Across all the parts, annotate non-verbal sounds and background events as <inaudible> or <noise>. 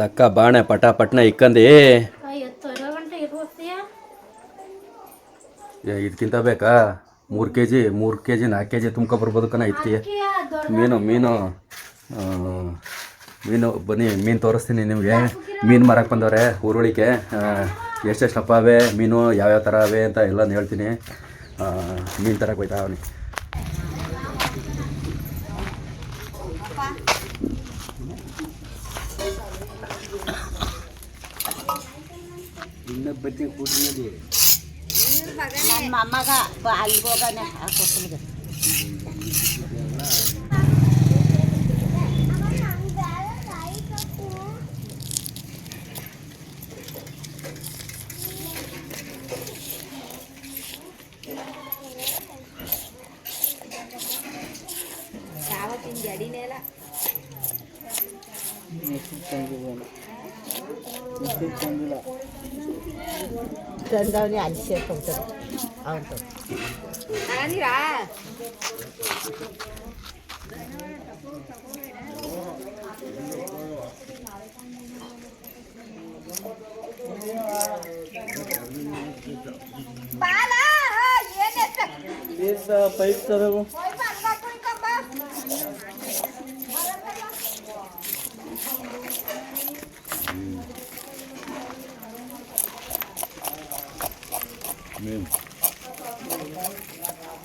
ತಕ್ಕ ಬಾಣೆ ಪಟ ಪಟ್ನ ಇಕ್ಕಂದಿ ಇದಕ್ಕಿಂತ ಬೇಕಾ ಮೂರು ಕೆ ಜಿ ಮೂರು ಕೆ ಜಿ ನಾಲ್ಕು ಕೆ ಜಿ ತುಂಬ್ಕೊ ಬರ್ಬೋದು ಕಣ ಇತ್ತಿ ಮೀನು ಮೀನು. ಮೀನು ಬನ್ನಿ ಮೀನು ತೋರಿಸ್ತೀನಿ ನಿಮಗೆ. ಮೀನು ಮಾರಕ್ಕೆ ಬಂದವ್ರೆ ಊರುಳಿಕೆ. ಎಷ್ಟೆಷ್ಟು ಅವೆ ಮೀನು ಯಾವ್ಯಾವ ಥರ ಅವೆ ಅಂತ ಎಲ್ಲ ಹೇಳ್ತೀನಿ. ಮೀನು ತರಕ್ಕೆ ಹೋಯ್ತಾ ಅವನಿ ನನ್ನ ಮೊಮ್ಮಗ ಬ- ಅಲ್ಲಿಗೆ ಹೋಗಾನೆ 真的，你安心走着，安走。来，你来。爸爸，爷爷是。爷爷是，爸爷是？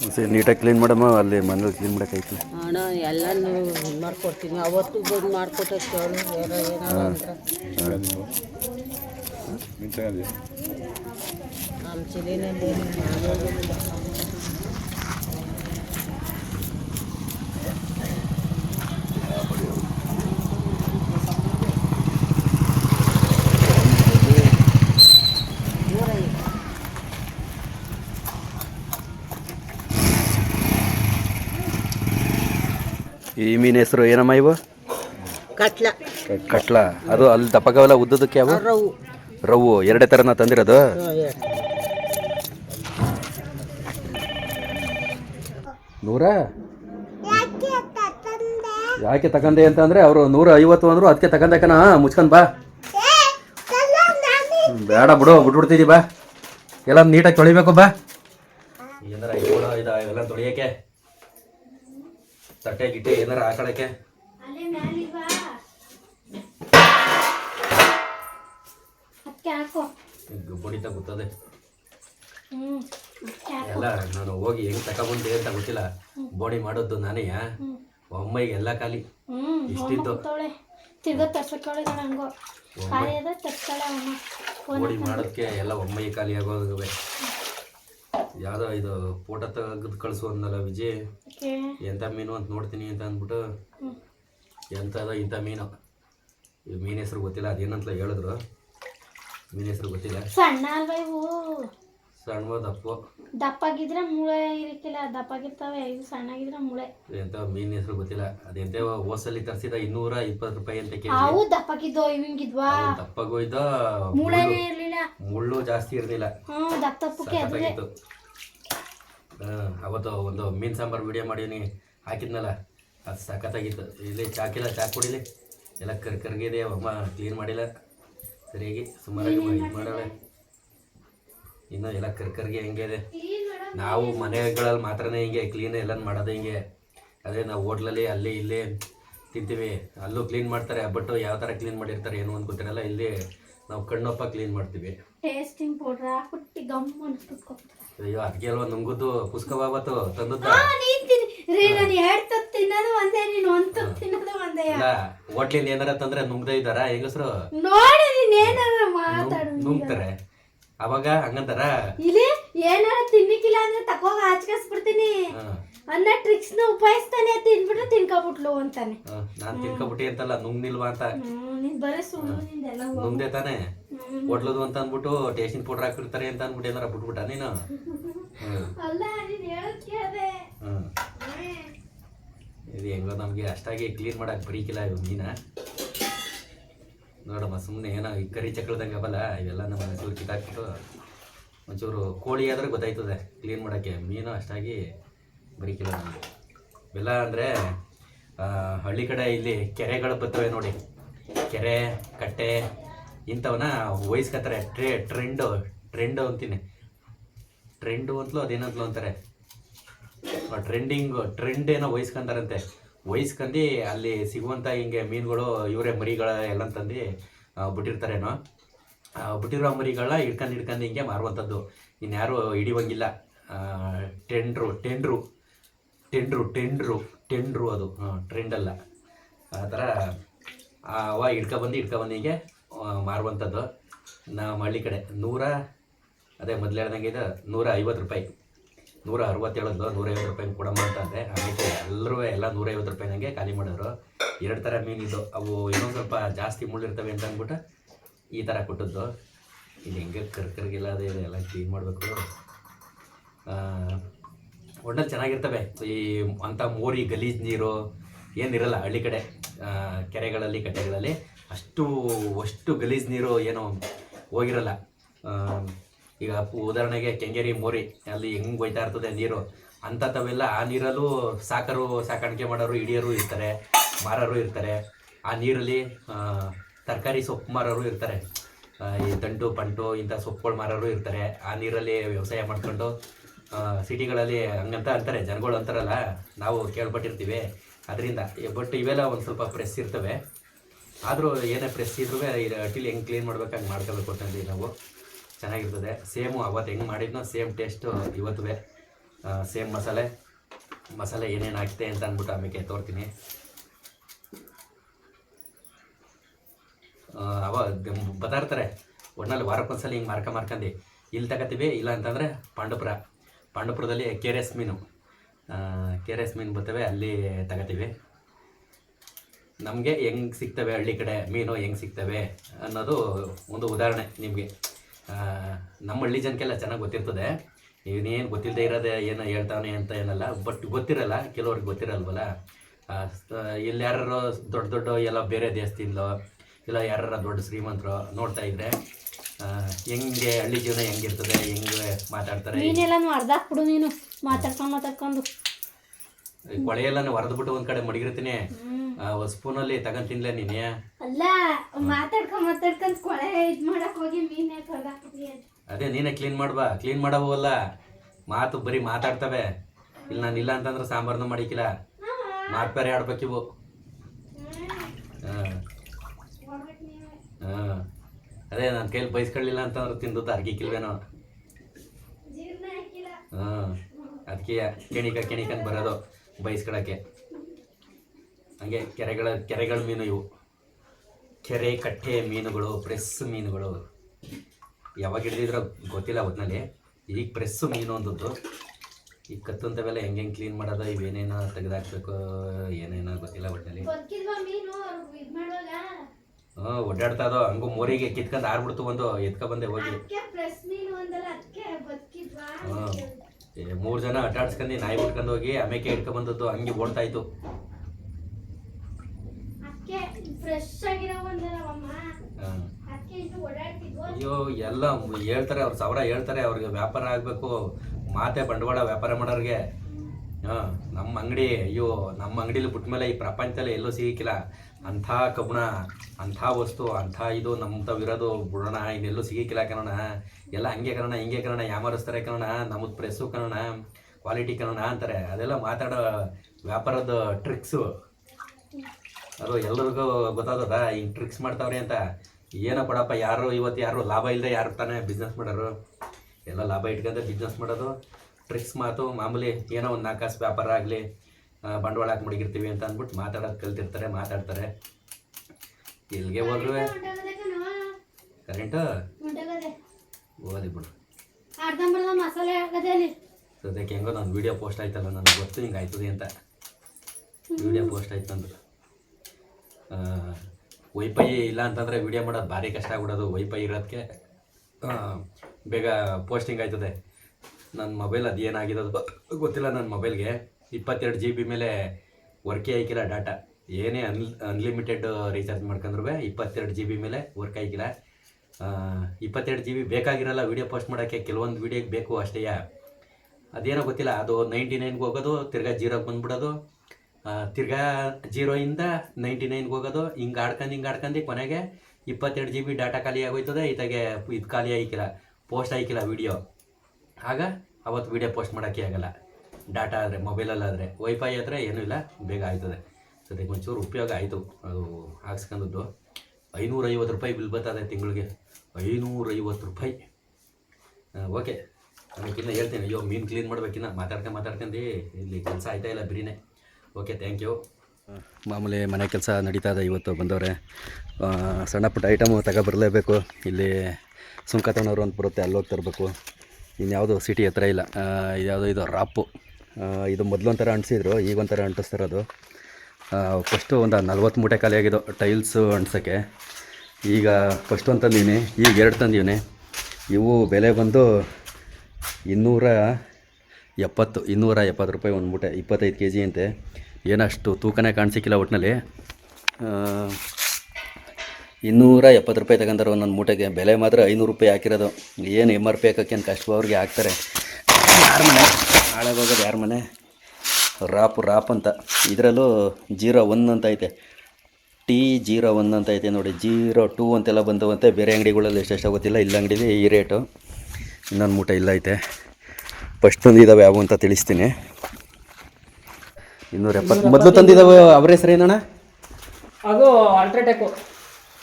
ಸರಿ ನೀಟಾಗಿ ಕ್ಲೀನ್ ಮಾಡಮ್ಮ ಅಲ್ಲಿ ಮನೇಲಿ ಕ್ಲೀನ್ ಮಾಡಕ್ಕೈತಿ ಅಣ್ಣ ಎಲ್ಲಾನು ಇದು ಮಾಡ್ಕೊಡ್ತೀನಿ. ಅವತ್ತು ಬಂದು ಮಾಡ್ಕೊಟ್ಟೆ ಕೇಳು ಏನೋ ಏನೋ ಅಂದ್ರೆ. ನಮ್ಮ ಚಿಲಿನಲ್ಲಿ ಈ ಮೀನ ಹೆಸರು ಏನಮ್ಮ ಇವು? ಕಟ್ಲ. ಕಟ್ಲ. ಅದು ಅಲ್ಲಿ ದಪ್ಪಗವೆಲ್ಲ ಉದ್ದದಕ್ಕೆ ಯಾವ ರವು. ರವ್ವು ಎರಡೇ ಥರನ ತಂದಿರೋದು? ನೂರ? ಯಾಕೆ ತಗಂದೆ ಅಂತ ಅಂದ್ರೆ ಅವರು ನೂರ ಐವತ್ತು ಅಂದ್ರು ಅದಕ್ಕೆ ತಗಂದಕ್ಕನ ಮುಚ್ಕೊಂಡ್ ಬಾ. ಬೇಡ ಬಿಡು ಬಿಟ್ಬಿಡ್ತಿದಿ ಬಾ. ಎಲ್ಲ ನೀಟಾಗಿ ತೊಳಿಬೇಕು ಬಾ. ಏನಾರ ಇದೆಲ್ಲ ಇದ ಇವೆಲ್ಲ ತೊಳಿಯಕ್ಕೆ? ತಟ್ಟೆ ಗಿಟ್ಟೆ ಏನಾರ ಹಾಕೊಳಕ್ಕೆ? ಗುಬ್ಬಡಿ ತಗುತ್ತದೆ ಬಡಿತ ಗೊತ್ತದೆ ಎಲ್ಲ ನಾನು ಹೋಗಿ ಹೆಂಗ್ ತಗೊಂಡೆ ಅಂತ ಗೊತ್ತಿಲ್ಲ. ಬೋಡಿ ಮಾಡೋದು ನಾನೇ ಒಮ್ಮೆಗೆ ಎಲ್ಲ ಖಾಲಿ. ತಿರ್ಗಾ ನಂಗೋ ಅದ ಅಮ್ಮ ಬೋಡಿ ಮಾಡೋದಕ್ಕೆ ಎಲ್ಲ ಒಮ್ಮೆಗೆ ಖಾಲಿ ಆಗೋದುವೆ ಯಾವುದೋ ಇದು ಫೋಟೋ ತೆಗೆದು ಕಳಿಸು ಅಂದಲ್ಲ ವಿಜಯ್ ಎಂಥ ಮೀನು ಅಂತ ನೋಡ್ತೀನಿ ಅಂತ ಅಂದ್ಬಿಟ್ಟು ಎಂಥದ ಇಂಥ ಮೀನು. ಈ ಮೀನು ಹೆಸರು ಗೊತ್ತಿಲ್ಲ ಅದೇನಂತ ಹೇಳಿದ್ರು. ಮೀನ ಹೆಸರು ಗೊತ್ತಿಲ್ಲ. ಸಣ್ಣ ಅಲ್ವಾ ಇವು? ಸಣ್ಣ ದಪ್ಪ. ದಪ್ಪಾಗಿದ್ರೆ ಮೂಳೆ ಇರಕ್ಕಿಲ್ಲ ದಪ್ಪಾಗಿರ್ತಾವೆ ಇವು ಸಣ್ಣಗಿದ್ರೆ ಮೂಳೆ. ಎಂಥ ಮೀನು ಹೆಸರು ಗೊತ್ತಿಲ್ಲ. ಅದೆಂತ ಓಸಲ್ಲಿ ತರಿಸಿದ ಇನ್ನೂರ ಇಪ್ಪತ್ತು ರೂಪಾಯಿ ಅಂತ ಕೇಳಿ ಅವು ದಪ್ಪಾಗಿದ್ದೋ ಇವಂಗಿದ್ವಾ? ದಪ್ಪಗೋಯ್ದ ಮೂಳೆನೇ ಇರಲಿಲ್ಲ. ಮುಳ್ಳು ಜಾಸ್ತಿ ಇರಲಿಲ್ಲ. ಹ್ಞೂ ದಪ್ಪ ಹಾಂ ಅವತ್ತು ಒಂದು ಮೀನು ಸಾಂಬಾರು ವಿಡಿಯೋ ಮಾಡೀನಿ ಹಾಕಿದ್ನಲ್ಲ, ಅದು ಸಖತ್ತಾಗಿತ್ತು. ಇಲ್ಲಿ ಚಾಕಿಲ್ಲ, ಚಾಕ್ ಕುಡಿಲಿ. ಎಲ್ಲ ಕರ್ ಕರ್ಗಿದೆ ಅಮ್ಮ ಕ್ಲೀನ್ ಮಾಡಿಲ್ಲ. ಸರಿಯಾಗಿ, ಸುಮಾರಾಗಿ ಇದು ಮಾಡೋಣ ಇನ್ನು ಎಲ್ಲ ಕರ್ ಕರ್ಗೆ ಹೆಂಗೆ ಇದೆ. ನಾವು ಮನೆಗಳಲ್ಲಿ ಮಾತ್ರನೇ ಹಿಂಗೆ ಕ್ಲೀನ್ ಎಲ್ಲ ಮಾಡೋದು ಹಿಂಗೆ. ಅದೇ ನಾವು ಹೋಟ್ಲಲ್ಲಿ, ಅಲ್ಲಿ, ಇಲ್ಲಿ ತಿಂತೀವಿ. ಅಲ್ಲೂ ಕ್ಲೀನ್ ಮಾಡ್ತಾರೆ, ಬಟ್ ಯಾವ ಥರ ಕ್ಲೀನ್ ಮಾಡಿರ್ತಾರೆ, ಏನು ಅಂತ ಗೊತ್ತಿರಲ್ಲ. ಇಲ್ಲಿ ನಾವು ಕಣ್ಣಪ್ಪ ಕ್ಲೀನ್ ಮಾಡ್ತೀವಿ. ಟೇಸ್ಟಿಂಗ್ ಪೌಡರ್ ಹಾಕ್ಬಿಟ್ಟು ಗಮ್ ಅನ್ಸ್ಬಿಟ್ಕೊತಾರೆ ಅಯ್ಯೋ ಅದಕ್ಕೆ ಅಲ್ವಾ ನುಂಗುದ್ದು ಪುಸ್ತಕವಾಗತ್ತು ತಂದದ್ದ? ನೀನ್ ತಿನ್ ರೀ ನಾನು ಎರಡು ತಪ್ಪು ತಿನ್ನೋದು ಒಂದೇ ನೀನು ಒಂದು ತಪ್ಪು ತಿನ್ನೋದು ಒಂದೇ. ಹೋಟ್ಲಿಂದ ಏನಾರ ತಂದ್ರೆ ನುಂಗ್ದೇ ಇದ್ದಾರ? ಹೆಂಗಸ್ರು? ನೋಡಿ ನೀನ್ ಏನಾರ ಮಾತಾಡು ನುಂಗ್ತಾರೆ. ಅವಾಗ ಹಂಗಂತಾರ ಇಲ್ಲಿ ಏನಾರ ತಿನ್ನಿಕ್ಕಿಲ್ಲ ಅಂದ್ರೆ ತಕೋಗ ಆಚ್ಕಸ್ಬಿಡ್ತೀನಿ. ಅನ್ನ ಟ್ರಿಕ್ಸ್ನ ಉಪಯೋಗಿಸ್ತಾನೆ ತಿನ್ಬಿಟ್ರೆ ತಿನ್ಕೊಬಿಟ್ಲು ಅಂತಾನೆ. ನಾನ್ ತಿನ್ಕೊಬಿಟ್ಟಿ ಅಂತಲ್ಲ ನುಂಗ್ನಿಲ್ವಾ ಅಂತ. ನೀನ್ ಬರೀ ಸುಳ್ಳು ನಿಂದೆಲ್ಲ ಹೋಗು. ನುಂಗ್ದೆ ತಾನೆ. ಒಡ್ಲದು ಅಂತ ಅಂದ್ಬಿಟ್ಟು ಟೇಸ್ಟಿಂಗ್ ಪೌಡರ್ ಹಾಕಿರ್ತಾರೆ ಅಂತ ಅಂದ್ಬಿಟ್ಟು ಏನಾರ ಬಿಟ್ಬಿಟ್ಟ ನೀನು? ಅಲ್ಲ ನೀನ್ ಹೇಳೋದ್ ಕೇಳ್ದೆ. ಇದು ಹೆಂಗೋ ನಮಗೆ ಅಷ್ಟಾಗಿ ಕ್ಲೀನ್ ಮಾಡಕ್ ಬರೀಕಿಲ್ಲ ಇವು ಮೀನ. ನೋಡಮ್ಮ ಸುಮ್ಮನೆ ಏನೋ ಈ ಕರಿ ಚಕ್ರದಂಗೆ ಬಲ್ಲ ಇವೆಲ್ಲ ನಮ್ಮ ಒಂಚೂರು ಕಿತ್ತಾಕ್ಬಿಟ್ಟು ಒಂಚೂರು ಕೋಳಿ ಆದ್ರೆ ಗೊತ್ತಾಯ್ತದೆ ಕ್ಲೀನ್ ಮಾಡೋಕ್ಕೆ. ಮೀನು ಅಷ್ಟಾಗಿ ಬರೀಕಿಲ್ಲ ನಮಗೆ. ಬೆಲ್ಲ ಅಂದರೆ ಹಳ್ಳಿ ಕಡೆ ಇಲ್ಲಿ ಕೆರೆಗಳು ಬರ್ತವೆ ನೋಡಿ. ಕೆರೆ, ಕಟ್ಟೆ, ಇಂಥವನ್ನ ವಹಿಸ್ಕೊತಾರೆ ಟ್ರೇ, ಟ್ರೆಂಡು ಟ್ರೆಂಡು ಅಂತೀನಿ. ಟ್ರೆಂಡು ಅಂತಲೂ ಅದೇನಂತಲೂ ಅಂತಾರೆ. ಟ್ರೆಂಡಿಂಗ್ ಟ್ರೆಂಡ್ ಏನೋ ವಹಿಸ್ಕೊಂತಾರಂತೆ ವಹಿಸ್ಕೊಂಡು ಅಲ್ಲಿ ಸಿಗುವಂಥ ಹಿಂಗೆ ಮೀನುಗಳು, ಇವರೇ ಮರಿಗಳ ಎಲ್ಲ ತಂದು ಬಿಟ್ಟಿರ್ತಾರೇನೋ. ಬಿಟ್ಟಿರೋ ಮರಿಗಳನ್ನ ಹಿಡ್ಕೊಂಡು ಹಿಡ್ಕೊಂಡು ಹಿಂಗೆ ಮಾರುವಂಥದ್ದು. ಇನ್ಯಾರು ಹಿಡಿಯುವಂಗಿಲ್ಲ tender tender. Tender tender. Tender ಅದು ಟ್ರೆಂಡ್ ಅಲ್ಲ. ಆ ಥರ ಅವ ಹಿಡ್ಕೊಬಂದು ಹಿಡ್ಕೊಬಂದು ಬಂದು ಆ, ಮಾರುವಂಥದ್ದು. ನಮ್ಮ ಹಳ್ಳಿ ಕಡೆ ನೂರ ಅದೇ ಮೊದಲು ಹೇಳ್ದಂಗೆ ಇದು ನೂರ ಐವತ್ತು ರೂಪಾಯಿ. ನೂರ ಅರವತ್ತೇಳದ್ದು ನೂರೈವತ್ತು ರೂಪಾಯಿ ಕೊಡಮ್ಮ ಅಂತ ಅಂದೆ. ಆಮೇಲೆ ಎಲ್ಲರೂ ಎಲ್ಲ ನೂರೈವತ್ತು ರೂಪಾಯಿ ನನಗೆ ಖಾಲಿ ಮಾಡಿದ್ರು. ಎರಡು ಥರ ಮೀನಿದ್ದು ಅವು ಇನ್ನೊಂದು ಸ್ವಲ್ಪ ಜಾಸ್ತಿ ಮುಳ್ಳಿರ್ತವೆ ಅಂತ ಅಂದ್ಬಿಟ್ಟು ಈ ಥರ ಕೊಟ್ಟದ್ದು. ಇದು ಹೆಂಗೆ ಕರ್ಕರ್ಗಿಲ್ಲ ಅದೇ ಎಲ್ಲ ಕ್ಲೀನ್ ಮಾಡಬೇಕು. ಒಟ್ಟಲ್ಲಿ ಚೆನ್ನಾಗಿರ್ತವೆ. ಈ ಅಂಥ ಮೋರಿ, ಗಲೀಜು ನೀರು ಏನಿರಲ್ಲ ಹಳ್ಳಿ ಕಡೆ ಕೆರೆಗಳಲ್ಲಿ, ಕಟ್ಟೆಗಳಲ್ಲಿ ಅಷ್ಟು ಅಷ್ಟು ಗಲೀಜು ನೀರು ಏನು ಹೋಗಿರಲ್ಲ. ಈಗ ಉದಾಹರಣೆಗೆ ಕೆಂಗೇರಿ ಮೋರಿ, ಅಲ್ಲಿ ಹೆಂಗೆ ಹೋಯ್ತಾ ಇರ್ತದೆ ನೀರು? ಅಂಥತ್ತವೆಲ್ಲ ಆ ನೀರಲ್ಲೂ ಸಾಕರು, ಸಾಕಾಣಿಕೆ ಮಾಡೋರು, ಹಿಡಿಯೋರು ಇರ್ತಾರೆ, ಮಾರೋರು ಇರ್ತಾರೆ. ಆ ನೀರಲ್ಲಿ ತರಕಾರಿ ಸೊಪ್ಪು ಮಾರೋರು ಇರ್ತಾರೆ. ಈ ದಂಟು ಪಂಟು ಇಂಥ ಸೊಪ್ಪುಗಳು ಮಾರೋರು ಇರ್ತಾರೆ. ಆ ನೀರಲ್ಲಿ ವ್ಯವಸಾಯ ಮಾಡ್ಕೊಂಡು ಸಿಟಿಗಳಲ್ಲಿ ಹಂಗಂತ ಅಂತಾರೆ, ಜನಗಳು ಅಂತಾರಲ್ಲ, ನಾವು ಕೇಳ್ಪಟ್ಟಿರ್ತೀವಿ. ಅದರಿಂದ ಬಟ್ ಇವೆಲ್ಲ ಒಂದು ಸ್ವಲ್ಪ ಪ್ರೆಸ್ ಇರ್ತವೆ. ಆದರೂ ಏನೇ ಪ್ರೆಸ್ ಇದ್ರೂ ಅಟ್ಟಿಲಿ ಹೆಂಗೆ ಕ್ಲೀನ್ ಮಾಡ್ಬೇಕು, ಹಂಗೆ ಮಾಡ್ಕೋಬೇಕು ಅಂತಂದು ನಾವು. ಚೆನ್ನಾಗಿರ್ತದೆ. ಸೇಮು ಅವತ್ತು ಹೆಂಗೆ ಮಾಡಿದ್ನೋ ಸೇಮ್ ಟೇಸ್ಟು ಇವತ್ತು ಸೇಮ್ ಮಸಾಲೆ. ಮಸಾಲೆ ಏನೇನು ಹಾಕ್ತೆ ಅಂತ ಅಂದ್ಬಿಟ್ಟು ಆಮೇಲೆ ತೋರ್ತೀನಿ. ಅವ ಇರ್ತಾರೆ ಒಟ್ನಲ್ಲಿ ವಾರಕ್ಕೊಂದ್ಸಲ ಹಿಂಗೆ ಮಾರ್ಕ ಮಾರ್ಕಂಡು ಇಲ್ಲಿ ತಗೋತೀವಿ, ಇಲ್ಲ ಅಂತಂದರೆ ಪಾಂಡವಪುರ. ಪಾಂಡವಪುರದಲ್ಲಿ ಕೆ ಆರ್ ಎಸ್ ಮೀನು. ಕೆ ಆರ್ ಎಸ್ ಮೀನು ಬರ್ತವೆ, ಅಲ್ಲಿ ತಗೋತೀವಿ. ನಮಗೆ ಹೆಂಗೆ ಸಿಗ್ತವೆ, ಹಳ್ಳಿ ಕಡೆ ಮೀನು ಹೆಂಗೆ ಸಿಗ್ತವೆ ಅನ್ನೋದು ಒಂದು ಉದಾಹರಣೆ ನಿಮಗೆ. ನಮ್ಮ ಹಳ್ಳಿ ಜನಕ್ಕೆಲ್ಲ ಚೆನ್ನಾಗಿ ಗೊತ್ತಿರ್ತದೆ. ಇವನೇನು ಗೊತ್ತಿಲ್ಲದೆ ಇರೋದೇ ಏನು ಹೇಳ್ತಾನೆ ಅಂತ ಏನಲ್ಲ, ಬಟ್ ಗೊತ್ತಿರಲ್ಲ, ಕೆಲವ್ರಿಗೆ ಗೊತ್ತಿರಲ್ವಲ್ಲ. ಇಲ್ಲಿ ಯಾರು ದೊಡ್ಡ ದೊಡ್ಡ, ಎಲ್ಲ ಬೇರೆ ದೇಶದಿಂದಲೋ, ಇಲ್ಲ ಯಾರ ದೊಡ್ಡ ಶ್ರೀಮಂತರು ನೋಡ್ತಾ ಇದ್ರೆ ಹೆಂಗೆ ಹಳ್ಳಿ ಜೀವನ ಹೆಂಗಿರ್ತದೆ ಹೆಂಗೆ ಮಾತಾಡ್ತಾರೆ ನೀನೆಲ್ಲಾನು ಅರ್ಧಾಕ್ಬಿಡು ನೀನು. ಮಾತಾಡ್ಕೊಂಡು ಮಾತಾಡ್ಕೊಂಡು. ಕೊಳೆ ಕೊಳೆಯೆಲ್ಲನೂ ಹೊರದ್ಬಿಟ್ಟು ಒಂದು ಕಡೆ ಮಡಗಿರ್ತೀನಿ. ಸ್ಪೂನ್ ಸ್ಪೂನಲ್ಲಿ ತಗೊಂಡ್ ತಿನ್ಲೆ ನೀನೇ. ಅಲ್ಲ ಮಾತಾಡ್ಕೊಂಡ್ ಮಾತಾಡ್ಕೊಂಡ್ ಕೊಳೆ ಇದ್ ಮಾಡಕ್ ಹೋಗಿ ಹೊರ್ಗಾಕ್ಬಿಟ್ಟಿ ಅದೇ ನೀನೇ ಕ್ಲೀನ್ ಮಾಡ್ಬಾ. ಕ್ಲೀನ್ ಮಾಡವು ಅಲ್ಲ. ಮಾತು ಬರೀ ಮಾತಾಡ್ತವೆ. ಇಲ್ಲ ನಾನು ಇಲ್ಲ ಅಂತಂದ್ರೆ ಸಾಂಬಾರ್ನ ಮಾಡಿಕಿಲ್ಲ. ಮಾತು ಬೇರೆ ಆಡ್ಬೇಕಿವು ಹಾಂ ಹಾಂ ಅದೇ ನನ್ನ ಕೈಲಿ ಬೈಸ್ಕೊಳ್ಳಿಲ್ಲ ಅಂತಂದ್ರೆ ತಿಂದು ಹಾಕಿಲ್ಲ ಹಾಂ ಅದಕ್ಕೆ ಕೆಣಿಕ ಕೆಣಿಕಂತ ಬರೋದು ಬೈಸ್ಕೊಳಕ್ಕೆ. ಹಂಗೆ ಕೆರೆಗಳ ಕೆರೆಗಳ ಮೀನು ಇವು. ಕೆರೆ, ಕಟ್ಟೆ, ಮೀನುಗಳು, ಪ್ರೆಸ್ ಮೀನುಗಳು. ಯಾವಾಗ ಹಿಡಿದಿದ್ರೋ ಗೊತ್ತಿಲ್ಲ ಒಟ್ಟಿನಲ್ಲಿ ಈಗ ಪ್ರೆಸ್ ಮೀನು ಅಂದದ್ದು ಈಗ ಕತ್ತಂತವೆಲ್ಲ ಹೆಂಗೆ ಹೆಂಗೆ ಕ್ಲೀನ್ ಮಾಡೋದು, ಇವೇನೇನೋ ತೆಗೆದಾಕ್ಬೇಕು, ಏನೇನೋ ಗೊತ್ತಿಲ್ಲ ಒಟ್ಟಿನಲ್ಲಿ ಹ್ಞೂ ಓಡಾಡ್ತಾ ಇದೋ ಹಂಗೂ ಮೋರಿಗೆ ಕಿತ್ಕೊಂಡು ಆರ್ಬಿಡ್ತು ಒಂದು ಎತ್ಕ ಬಂದೆ ಹೋಗಿ. ಮೂರ್ ಹ್ಞೂ ಮೂರು ಜನ ಅಡ್ಡಾಡ್ಸ್ಕೊಂಡಿ ನಾಯಿ ಬಿಟ್ಕೊಂಡು ಹೋಗಿ ಇಟ್ಕೊಂಡ್ ಬಂದದ್ದು ಹಂಗೆ ಓಡ್ತಾ ಇತ್ತು. ಅಯ್ಯೋ ಎಲ್ಲ ಹೇಳ್ತಾರೆ ಅವ್ರು ಸಾವಿರ ಹೇಳ್ತಾರೆ ಅವ್ರಿಗೆ ವ್ಯಾಪಾರ ಆಗಬೇಕು. ಮಾತೆ ಬಂಡವಾಳ ವ್ಯಾಪಾರ ಮಾಡೋರಿಗೆ. ಹಾಂ ನಮ್ಮ ಅಂಗಡಿ ಅಯ್ಯೋ ನಮ್ಮ ಅಂಗಡಿಲಿ ಬಿಟ್ಟ ಮೇಲೆ ಈ ಪ್ರಪಂಚದಲ್ಲಿ ಎಲ್ಲೂ ಸಿಗಿಕ್ಕಿಲ್ಲ. ಅಂಥ ಕಬ್ಬಣ ಅಂಥ ವಸ್ತು, ಅಂಥ ಇದು ನಮ್ಮ ಇರೋದು ಬಿಡೋಣ, ಇನ್ನೆಲ್ಲೂ ಸಿಗಿಕ್ಕಿಲ್ಲ ಕನೋಣ ಎಲ್ಲ ಹಂಗೆ ಕಣೋಣ ಹಿಂಗೆ ಕಣೋಣ ಯಾಮಾರಿಸ್ತಾರೆ ಕಣೋಣ ನಮ್ಮದು ಪ್ರೆಸ್ಸು ಕನ್ನಡ ಕ್ವಾಲಿಟಿ ಕನೋಣ ಅಂತಾರೆ. ಅದೆಲ್ಲ ಮಾತಾಡೋ ವ್ಯಾಪಾರದ ಟ್ರಿಕ್ಸು ಅದು ಎಲ್ಲರಿಗೂ ಗೊತ್ತಾಗದ ಹಿಂಗೆ ಟ್ರಿಕ್ಸ್ ಮಾಡ್ತಾವ್ರಿ ಅಂತ. ಏನೋ ಕೊಡಪ್ಪ ಯಾರು ಇವತ್ತು ಯಾರು ಲಾಭ ಇಲ್ಲದೆ ಯಾರು ತಾನೇ ಬಿಸ್ನೆಸ್ ಮಾಡೋರು? ಎಲ್ಲ ಲಾಭ ಇಟ್ಕೊಂಡೆ ಬಿಸ್ನೆಸ್ ಮಾಡೋದು. ಟ್ರಿಕ್ಸ್ ಮಾತು, ಮಾಮೂಲಿ ಏನೋ ಒಂದು ನಾಲ್ಕಾಸು ವ್ಯಾಪಾರ ಆಗಲಿ ಬಂಡವಾಳ ಹಾಕಿ ಮುಡಿಗಿರ್ತೀವಿ ಅಂತ ಅಂದ್ಬಿಟ್ಟು ಮಾತಾಡೋದು ಕಲ್ತಿರ್ತಾರೆ, ಮಾತಾಡ್ತಾರೆ. ಎಲ್ಲಿಗೆ ಹೋದ್ರು? ಕರೆಂಟ್? ಓದಿ ಬಿಡು. ಸದ್ಯಕ್ಕೆ ಹೆಂಗೋ ನನ್ನ ವೀಡಿಯೋ ಪೋಸ್ಟ್ ಆಯ್ತಲ್ಲ, ನನಗೆ ಗೊತ್ತು ಹಿಂಗೆ ಆಯ್ತದೆ ಅಂತ. ವಿಡಿಯೋ ಪೋಸ್ಟ್ ಆಯ್ತು ಅಂದ್ರೆ ವೈಫೈ ಇಲ್ಲ ಅಂತಂದರೆ ವಿಡಿಯೋ ಮಾಡೋದು ಭಾರಿ ಕಷ್ಟ ಆಗ್ಬಿಡೋದು ವೈಫೈ ಇರೋದಕ್ಕೆ ಬೇಗ ಪೋಸ್ಟಿಂಗ್ ಆಯ್ತದೆ. ನನ್ನ ಮೊಬೈಲ್ ಅದು ಏನಾಗಿರೋದು ಗೊತ್ತಿಲ್ಲ ನನ್ನ ಮೊಬೈಲ್ಗೆ ಇಪ್ಪತ್ತೆರಡು ಜಿ ಬಿ ಮೇಲೆ ವರ್ಕೇ ಆಯ್ಕಿಲ್ಲ ಡಾಟಾ ಏನೇ ಅನ್ ಅನ್ಲಿಮಿಟೆಡ್ ರೀಚಾರ್ಜ್ ಮಾಡ್ಕೊಂಡ್ರು ಇಪ್ಪತ್ತೆರಡು ಜಿ ಬಿ ಮೇಲೆ ವರ್ಕ್ ಆಯ್ಕಿಲ್ಲ ಇಪ್ಪತ್ತೆರಡು ಜಿ ಬಿ ಬೇಕಾಗಿರಲ್ಲ ವೀಡಿಯೋ ಪೋಸ್ಟ್ ಮಾಡೋಕ್ಕೆ, ಕೆಲವೊಂದು ವೀಡಿಯೋಗೆ ಬೇಕು ಅಷ್ಟೇ. ಅದೇನೋ ಗೊತ್ತಿಲ್ಲ, ಅದು ನೈಂಟಿ ನೈನ್ಗೆ ಹೋಗೋದು, ತಿರ್ಗಾ ಜೀರೋಗೆ ಬಂದ್ಬಿಡೋದು. ತಿರ್ಗಾ ಜೀರೋಯಿಂದ ನೈಂಟಿ ನೈನ್ಗೆ ಹೋಗೋದು, ಹಿಂಗೆ ಆಡ್ಕೊಂಡು ಹಿಂಗೆ ಆಡ್ಕೊಂಡು ಕೊನೆಗೆ ಇಪ್ಪತ್ತೆರಡು ಜಿ ಬಿ ಡಾಟಾ ಖಾಲಿ ಆಗೋಯ್ತದೆ ಇದಾಗೆ ಇದು ಖಾಲಿ ಆಯ್ಕಿಲ್ಲ ಪೋಸ್ಟ್ ಆಯ್ಕಿಲ್ಲ ವೀಡಿಯೋ ಆಗ ಅವತ್ತು ವಿಡಿಯೋ ಪೋಸ್ಟ್ ಮಾಡೋಕ್ಕೆ ಆಗಲ್ಲ. ಡಾಟಾ ಆದರೆ ಮೊಬೈಲಲ್ಲಾದರೆ ವೈಫೈ ಆದರೆ ಏನೂ ಇಲ್ಲ, ಬೇಗ ಆಯ್ತದೆ. ಸದ್ಯಕ್ಕೆ ಒಂಚೂರು ಉಪಯೋಗ ಆಯಿತು. ಅದು ಹಾಕ್ಸ್ಕೊಂಡದ್ದು ಐನೂರೈವತ್ತು ರೂಪಾಯಿ ಬಿಲ್ ಬರ್ತದೆ ತಿಂಗಳಿಗೆ. ಐನೂರೈವತ್ತು ರೂಪಾಯಿ. ಓಕೆ. ಅದಕ್ಕಿಂತ ಹೇಳ್ತೀನಿ, ಅಯ್ಯೋ, ಮೀನು ಕ್ಲೀನ್ ಮಾಡ್ಬೇಕಿನ್ನ. ಮಾತಾಡ್ಕೊಂಡು ಮಾತಾಡ್ಕೊಂಡು ಇಲ್ಲಿ ಕೆಲಸ ಆಯ್ತಾ ಇಲ್ಲ ಬಿರಿನೇ. ಓಕೆ ಥ್ಯಾಂಕ್ ಯು ಮಾಮೂಲಿ ಮನೆ ಕೆಲಸ ನಡೀತಾ ಇದೆ ಇವತ್ತು ಬಂದವ್ರೆ. ಸಣ್ಣ ಪುಟ್ಟ ಐಟಮು ತಗೊಬರಲೇಬೇಕು. ಇಲ್ಲಿ ಸುಂಕತನವರು ಅಂತ ಬರುತ್ತೆ ಅಲ್ಲಿ ಹೋಗಿ ತರಬೇಕು. ಇನ್ಯಾವುದು ಸಿಟಿ ಹತ್ರ ಇಲ್ಲ. ಇದು ಇದ್ಯಾವುದೋ ಇದು ರಾಪು ಇದು ಮೊದಲು ಒಂಥರ ಅಂಟಿಸಿದ್ರು, ಈಗ ಒಂಥರ ಅಂಟಿಸ್ತಿರೋದು ಫಸ್ಟು ಒಂದು ನಲ್ವತ್ತು ಮೂಟೆ ಖಾಲಿ ಆಗಿದ್ದು ಟೈಲ್ಸು ಅಂಟಿಸೋಕ್ಕೆ. ಈಗ ಫಸ್ಟ್ ಒಂದು ತಂದೀನಿ ಈಗ ಎರಡು ತಂದೀನಿ ಇವು ಬೆಲೆ ಬಂದು ಇನ್ನೂರ ಎಪ್ಪತ್ತು ಇನ್ನೂರ ಎಪ್ಪತ್ತು ರೂಪಾಯಿ ಒಂದು ಮೂಟೆ, ಇಪ್ಪತ್ತೈದು ಕೆ ಜಿ ಅಂತೆ. ಏನಷ್ಟು ತೂಕನೇ ಕಾಣಿಸಿಕ್ಕಿಲ್ಲ ಒಟ್ಟಿನಲ್ಲಿ ಇನ್ನೂರ ಎಪ್ಪತ್ತು ರೂಪಾಯಿ ತಗೊಂತಾರೆ ಒಂದೊಂದು ಮೂಟೆಗೆ ಬೆಲೆ ಮಾತ್ರ ಐನೂರು ರೂಪಾಯಿ ಹಾಕಿರೋದು. ಏನು ಎಂ ಆರ್ ಪಿ ಹಾಕೋಕ್ಕೇನು ಕಷ್ಟ ಅವ್ರಿಗೆ ಹಾಕ್ತಾರೆ. ಯಾರ ಮನೆ? ಹಾಳಾಗೋಗೋದು ಯಾರ ಮನೆ? ರಾಪ್ ರಾಪ್ ಅಂತ. ಇದರಲ್ಲೂ ಜೀರೋ ಒನ್ ಅಂತ ಐತೆ. ಟಿ ಜೀರೋ ಒನ್ ಅಂತ ಐತೆ ನೋಡಿ. ಜೀರೋ ಟೂ ಅಂತೆಲ್ಲ ಬಂದವಂತೆ ಬೇರೆ ಅಂಗಡಿಗಳಲ್ಲಿ ಎಷ್ಟೆಷ್ಟು ಗೊತ್ತಿಲ್ಲ. ಇಲ್ಲ ಅಂಗಡಿಲಿ ಈ ರೇಟು. ಇನ್ನೊಂದು ಮೂಟ ಇಲ್ಲ ಐತೆ. ಫಸ್ಟ್ ತಂದಿದ್ದಾವೆ ಯಾವ ಅಂತ ತಿಳಿಸ್ತೀನಿ. ಇನ್ನೂರ ಎಪ್ಪತ್ತು ಮೊದಲು ತಂದಿದ್ದಾವೆ ಅವ್ರ ಹೆಸರು ಏನಣ್ಣ? ಅದು ಅಲ್ಟ್ರಾಟೆಕ್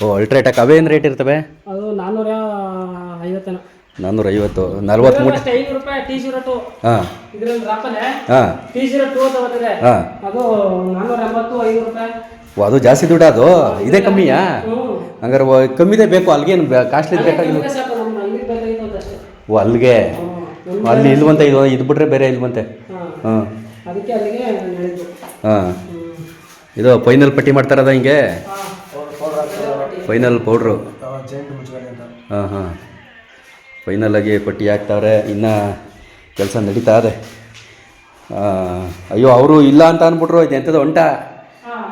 ಓ ಅಲ್ಟ್ರಾಟೆಕ್ ಅವೇನು ರೇಟ್ ಇರ್ತವೆ? ಅದು ನಾನ್ನೂರ ಐವತ್ತೇನೋ. ನಾನ್ನೂರ ಐವತ್ತು ನಲ್ವತ್ತು ಮೂಟೆ. ಹಾಂ. ಇದ್ರಲ್ಲಿ ರಾಪನೆ. ಹಾಂ. ಹಾಂ. ಅದು ನಾನ್ನೂರ ಎಂಬತ್ತು ಐನೂರು ರೂಪಾಯಿ. ಓ ಅದು ಜಾಸ್ತಿ ದುಡ್ಡು ಅದು? ಇದೇ ಕಮ್ಮಿಯಾ? ಹಂಗಾರೆ ಕಮ್ಮಿದೇ ಬೇಕು ಅಲ್ಲಿಗೇನು ಕಾಸ್ಟ್ಲಿ ಬೇಕಾಗಿಲ್ಲ? ಓ ಅಲ್ಲಿಗೆ ಅಲ್ಲಿ ಇಲ್ವಂತೆ ಇದು ಇದು ಬಿಟ್ರೆ ಬೇರೆ ಇಲ್ವಂತೆ? ಹಾಂ. ಹಾಂ. ಇದು ಫೈನಲ್ ಪಟ್ಟಿ ಮಾಡ್ತಾರದ ಹಿಂಗೆ? Final powder. ಹಾಂ ಹಾಂ. ಫೈನಲ್ ಆಗಿ ಪಟ್ಟಿ ಹಾಕ್ತಾವ್ರೆ ಇನ್ನು ಕೆಲಸ ನಡೀತಾ ಇದೆ. ಅಯ್ಯೋ ಅವರು ಇಲ್ಲ ಅಂತ ಅಂದ್ಬಿಟ್ರು ಇದು ಎಂಥದ್ದು ಹೊಂಟ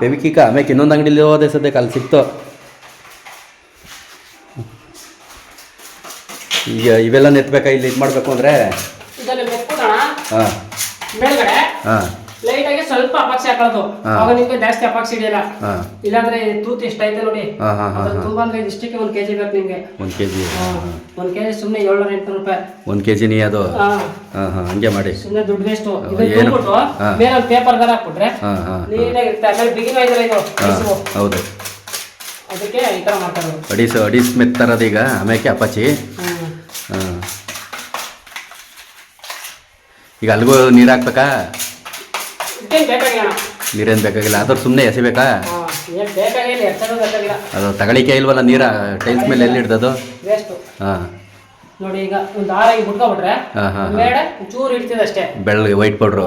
ಫೆವಿಕಿಕ ಆಮೇಲೆ ಇನ್ನೊಂದು ಅಂಗಡಿಲಿ ಹೋದೆ ಸದ್ಯಕ್ಕೆ ಅಲ್ಲಿ ಸಿಕ್ತು. ಈಗ ಇವೆಲ್ಲ ನೆತ್ಬೇಕಾ ಇಲ್ಲಿ ಇದು ಮಾಡಬೇಕು ಅಂದರೆ? ಹಾಂ. ಹಾಂ. ಲೈಟ್ ಆಗಿ ಸ್ವಲ್ಪ ಅಪಾಕ್ಸಿ ಹಾಕೋದು ಅವಾಗ ನಿಮ್ಗೆ ಜಾಸ್ತಿ ಅಪಾಕ್ಸಿ ಹಿಡಿಯಲ್ಲ. ಇಲ್ಲಾಂದ್ರೆ ತೂತ್ ಎಷ್ಟೈತೆ ನೋಡಿ. ತುಂಬಾ ಅಂದ್ರೆ ಇಷ್ಟಕ್ಕೆ ಒಂದ್ ಕೆಜಿ ಬೇಕು ನಿಮ್ಗೆ. ಒಂದ್ ಕೆಜಿ. ಒಂದ್ ಕೆಜಿ ಸುಮ್ನೆ ಏಳ್ನೂರ ಎಂಟು ರೂಪಾಯಿ. ಒಂದ್ ಕೆಜಿ ನೀ ಅದು? ಹಂಗೆ ಮಾಡಿ. ಸುಮ್ಮನೆ ದುಡ್ಡು ವೇಸ್ಟ್ ಏನು? ಇದು ತುಂಬಿಟ್ಟು ಹಾ. ಮೇಲೆ ಒಂದು ಪೇಪರ್ ಗಾರ ಹಾಕ್ಬಿಟ್ರೆ ನೀಟಾಗಿ ಇರುತ್ತೆ. ಆಮೇಲೆ ಬಿಗಿನ ಇದ್ರೆ ಇದು ಹೌದು. ಅದಕ್ಕೆ ಈ ತರ ಮಾಡ್ತಾರೆ ಅಡೀಸ್ ಅಡಿಸ್ ಮೆತ್ ಈಗ ಆಮೇಲೆ ಅಪಾಚಿ ಈಗ ಅಲ್ಗೂ ನೀರು ಹಾಕ್ಬೇಕಾ? ನೀರೇನು ಬೇಕಾಗಿಲ್ಲ? ಅದ್ರ ಸುಮ್ಮನೆ ಎಸಿಬೇಕಾ? ಅದು ತಗಳಿಕೆ ಇಲ್ವಲ್ಲ ನೀರ? ಟೈಲ್ಸ್ ಮೇಲೆ ಎಲ್ಲಿ ಹಿಡ್ದದು ವೇಸ್ಟು ಹಾಂ. ನೋಡಿ ಈಗ ಒಂದು ಬಿಟ್ಕೊಬಿಟ್ರೆ ಚೂರು ಅಷ್ಟೇ. ಬೆಳ್ಳಗೆ ವೈಟ್ ಪೌಡ್ರು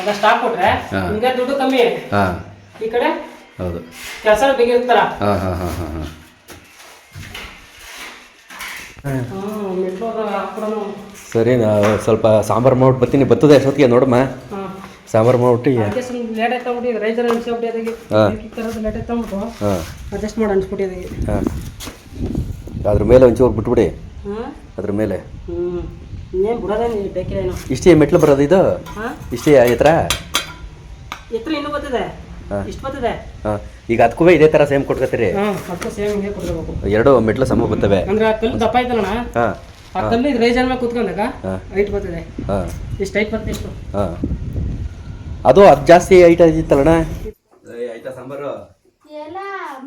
ಅದಷ್ಟು ಹಾಕ್ಬಿಟ್ರೆ ಹಾ. ದುಡ್ಡು ಕಮ್ಮಿ ಹಾಂ. ಈ ಕಡೆ ಹೌದು. ಕೆಲಸ ಬಿಗಿರ್ತಾರ ಹಾಂ ಹಾಂ ಹಾಂ ಹಾಂ ಹಾಂ. ಹ್ಮ್ ಮೆಟ್ರೋದ ಸರಿ ನಾವು ಸ್ವಲ್ಪ ಸಾಂಬಾರು ಮಾಡ್ಬಿಟ್ಟು ಬರ್ತೀನಿ. ಬರ್ತದೆ ಅಷ್ಟೊತ್ತಿಗೆ ನೋಡಮ್ಮ. ಸಾಂಬಾರು ಮಾಡ್ಬಿಟ್ಟು ಅದಕ್ಕೆ ಸ್ವಲ್ಪ ಲೇಟ್ ಆಯ್ತು ಬಿಟ್ಟು ರೈತರ ಅನ್ಸ್ಬಿಟ್ಟು ಅದಕ್ಕೆ. ಹಾ. ಅದ್ರ ಮೇಲೆ ಒಂಚೂರು ಬಿಟ್ಬಿಡಿ. ಹಾಂ. ಅದ್ರ ಮೇಲೆ. ಇಷ್ಟೇ ಮೆಟ್ಲು ಬರೋದು ಇದು? ಹಾಂ. ಇಷ್ಟೇ ಎತ್ತರ? ಈಗ ಅದಕ್ಕೂ ಇದೇ ತರ ಸೇಮ್ ಕೊಟ್ಕೋತೀರಿ ಹಾಂ ಅದಕ್ಕೂ ಸೇಮ್ ಹಿಂಗೆ ಕೊಡ್ಬೇಕು ಎರಡು ಮೆಟ್ಲು ಸಮ ಬರ್ತವೆ. ಅಂದ್ರೆ ಆ ಕಲ್ಲು ದಪ್ಪ ಐತಲ್ಲಣ್ಣ ಹಾಂ. ಆ ಕಲ್ಲು ಇದು ರೈಜರ್ ಮೇಲೆ ಕುತ್ಕೊಂಡಾಗ. ಹೈಟ್ ಬರ್ತದೆ. ಹಾಂ. ಇಷ್ಟು ಹೈಟ್ ಬರ್ತದೆ ಇಷ್ಟು. ಹಾಂ. ಅದು ಅದು ಜಾಸ್ತಿ ಐಟ ಇತ್ತಲ್ಲಣ್ಣ ಆಯ್ತಾ ಸಾಂಬಾರು? ಎಲ್ಲ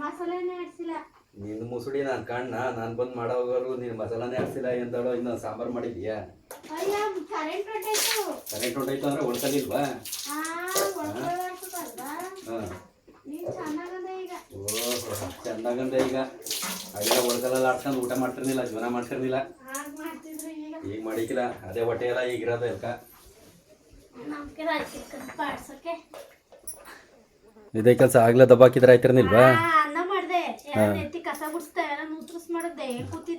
ಮಸಾಲೆನೇ ಆಡ್ಸಿಲ್ಲ. ನಿನ್ನ ಮುಸುಡಿ ನಾನು ಕಣ್ಣ ನಾನು ಬಂದು ಮಾಡೋವರೆಗೂ ನೀನು ಮಸಾಲಾನೇ ಹಾಕ್ಸಿಲ್ಲ ಹೇಳೋ ಇನ್ನ ಸಾಂಬಾರು ಮಾಡಿದ್ಯಾ? ಅಯ್ಯ ಕರೆಂಟ್ ಹೊಂಟೈತು ಅಂದರೆ ಉಳ್ಸಲಿಲ್ವಾ ಆ ಒಳ್ಕೊಳ್ಬಾರ್ದಲ್ವಾ ಹಾಂ. ನೀನ್ ಚೆನ್ನಾಗದ ಈಗ. ಓಹೋ ಚೆಂದಾಗಂದೆ ಈಗ. ಅಡಿಗೆ ಒಳಗಲೆಲ್ಲ ಆಡ್ಕೊಂಡು ಊಟ ಮಾಡ್ತಿರ್ಲಿಲ್ಲ ಜೀವನ ಮಾಡ್ತಿರ್ಲಿಲ್ಲ. ಈಗ. ಮಾಡಿಕ್ಕಿಲ್ಲ ಮಾಡಿಕಿಲ್ಲ ಅದೇ ಹೊಟ್ಟೆ ಎಲ್ಲ ಈಗ ಇರೋದು ಎಲ್ಕ? ಇದೇ ಕೆಲಸ ಆಗ್ಲೇ ದಬ್ಬಾಕಿದ್ರೆ ಆಯ್ತಿರ್ನಿಲ್ವಾ?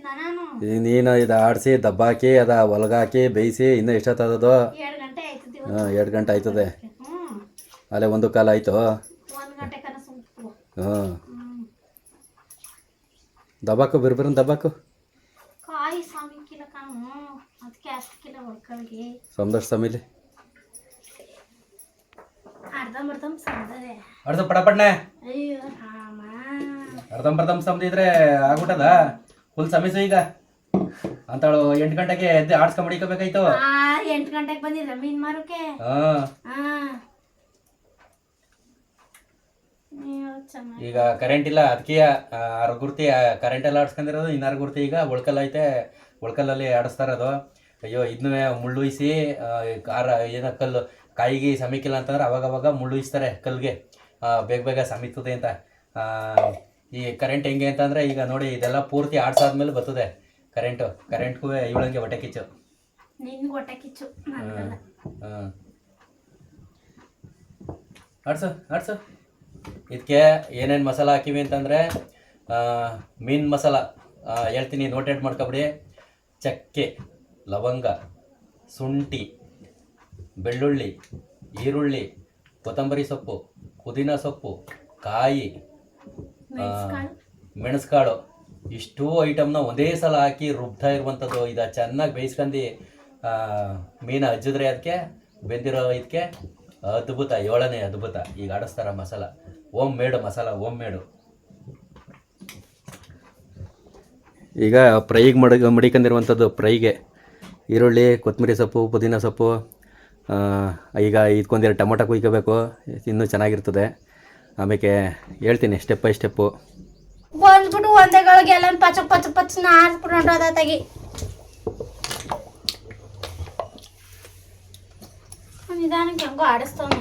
ನಾನು? ಇದು ಆಡಿಸಿ ದಬ್ಬಾಕಿ ಅದ ಒಲಗಾಕಿ ಬೇಯಿಸಿ ಇನ್ನೂ ಎಷ್ಟೊತ್ತದದು? ಎರಡು ಗಂಟೆ ಆಯ್ತದ ಹಾಂ ಎರಡು ಗಂಟೆ ಆಯ್ತದೆ. ಅಲ್ಲೇ ಒಂದು ಕಾಲ ಆಯಿತು? ಹಾಂ. ಹ್ಮ್. ದಬ್ಬಾಕು ಬಿರ್ಬಿರನ್ ದಬ್ಬಾಕು? ಕಾಯಿ ಸ್ವಾಮಿ ಕಿಲ ಕಾಣು ಅದಕ್ಕೆ ಅಷ್ಟು ಕಿಲ ಹೊಡ್ಕೊಳ್ಗೆ ಸೊಂದಷ್ಟು ಸಮೀಲಿ ಅರ್ಧ ಅರ್ಧಂಬರ್ಧಂ ಸಂದದೆ ಅರ್ಧ ಪಡಪಡ್ನೆ. ಅಯ್ಯೋ ರಾಮ. ಅರ್ಧಂಬರ್ಧಂ ಸಮದಿದ್ರೆ ಆಗ್ಬಿಟ್ಟದ? ಫುಲ್ ಸಮೀಸು ಈಗ. ಅಂತಳು ಎಂಟು ಗಂಟೆಗೆ ಎದ್ದು ಆಡ್ಸ್ಕೊಂಡ್ ಮಡಿಕೋಬೇಕಾಯ್ತು ಆ ಎಂಟು ಗಂಟೆಗೆ ಬಂದಿದ್ರ ಮೀನ್ ಮಾರೋಕೆ? ಹಾ. ಚೆನ್ನಾಗಿ ಈಗ ಕರೆಂಟ್ ಇಲ್ಲ ಅದಕ್ಕೆ ಅರ್ಗುರ್ತಿ ಕರೆಂಟ್ ಎಲ್ಲ ಆಡ್ಸ್ಕೊಂಡಿರೋದು ಇನ್ನು ಗುರ್ತಿ ಈಗ ಒಳ್ಕಲ್ ಐತೆ ಒಳ್ಕಲ್ಲಲ್ಲಿ ಆಡಿಸ್ತಾರದು ಅಯ್ಯೋ ಇದನ್ನೇ ಮುಳ್ಳುಯಿಸಿ ಕಾರ ಏನ ಕಲ್ಲು ಕಾಯಿಗೆ ಸಮೀಕಿಲ್ಲ ಅಂತಂದ್ರೆ ಅವಾಗ ಅವಾಗ ಮುಳ್ಳುಯಿಸ್ತಾರೆ ಕಲ್ಗೆ ಆ, ಬೇಗ ಬೇಗ ಸಮೀತದೆ ಅಂತ. ಈ ಕರೆಂಟ್ ಹೆಂಗೆ ಅಂತಂದರೆ ಈಗ ನೋಡಿ ಇದೆಲ್ಲ ಪೂರ್ತಿ ಆಡ್ಸಾದ್ಮೇಲೆ ಬರ್ತದೆ ಕರೆಂಟು ಕರೆಂಟ್ಗೂ ಇವಳಂಗೆ ಹೊಟ್ಟೆ ಕಿಚ್ಚು. ನಿನ್ ಹೊಟ್ಟೆ ಕಿಚ್ಚು. ಹಾಂ ಆಡ್ಸು ಆಡ್ಸು. ಇದಕ್ಕೆ ಏನೇನು ಮಸಾಲ ಹಾಕಿವಿ ಅಂತಂದರೆ ಮೀನು ಮಸಾಲ. ಹೇಳ್ತೀನಿ ನೋಟೇಟ್ ಮಾಡ್ಕೊಬಿಡಿ. ಚಕ್ಕೆ ಲವಂಗ ಶುಂಠಿ. ಬೆಳ್ಳುಳ್ಳಿ, ಈರುಳ್ಳಿ, ಕೊತ್ತಂಬರಿ ಸೊಪ್ಪು, ಪುದೀನ ಸೊಪ್ಪು, ಕಾಯಿ ಮೆಣಸುಕಾಳು. ಇಷ್ಟೂ ಐಟಮ್ನ ಒಂದೇ ಸಲ ಹಾಕಿ ರುಬ್ತಾ ಇರುವಂಥದ್ದು. ಇದು ಚೆನ್ನಾಗಿ ಬೇಯಿಸ್ಕೊಂಡು ಮೀನು ಹಜ್ಜಿದ್ರೆ ಅದಕ್ಕೆ ಬೆಂದಿರೋ ಇದಕ್ಕೆ ಅದ್ಭುತ, ಏಳನೇ ಅದ್ಭುತ. ಈಗ ಆಡಿಸ್ತಾರ ಮಸಾಲ. ಓಮ್ ಮೇಡು ಮಸಾಲ ಓಮ್ ಮೇಡು ಈಗ ಫ್ರೈಗೆ ಮಡ ಮಡಿಕೊಂಡಿರುವಂಥದ್ದು ಫ್ರೈಗೆ ಈರುಳ್ಳಿ, ಕೊತ್ತಂಬರಿ ಸೊಪ್ಪು, ಪುದೀನ ಸೊಪ್ಪು ಈಗ ಇದಕ್ಕೊಂದೆರಡು ಟೊಮೊಟೊ ಕುಯ್ಕೋಬೇಕು. ಇನ್ನೂ ಚೆನ್ನಾಗಿರ್ತದೆ. ಆಮೇಲೆ ಹೇಳ್ತೀನಿ ಸ್ಟೆಪ್ ಬೈ ಸ್ಟೆಪ್ಪು ಬಂದ್ಬಿಟ್ಟು ಒಂದೆಗಳಿಗೆ ಎಲ್ಲ ಪಚ ಪಚ ಪಚ ನಾರ್ಬಿಟ್ಟು ಅದ ತೆಗಿ ನಿಧಾನಕ್ಕೆ ಹೆಂಗೋ ಆಡಿಸ್ತವ್ನಿ.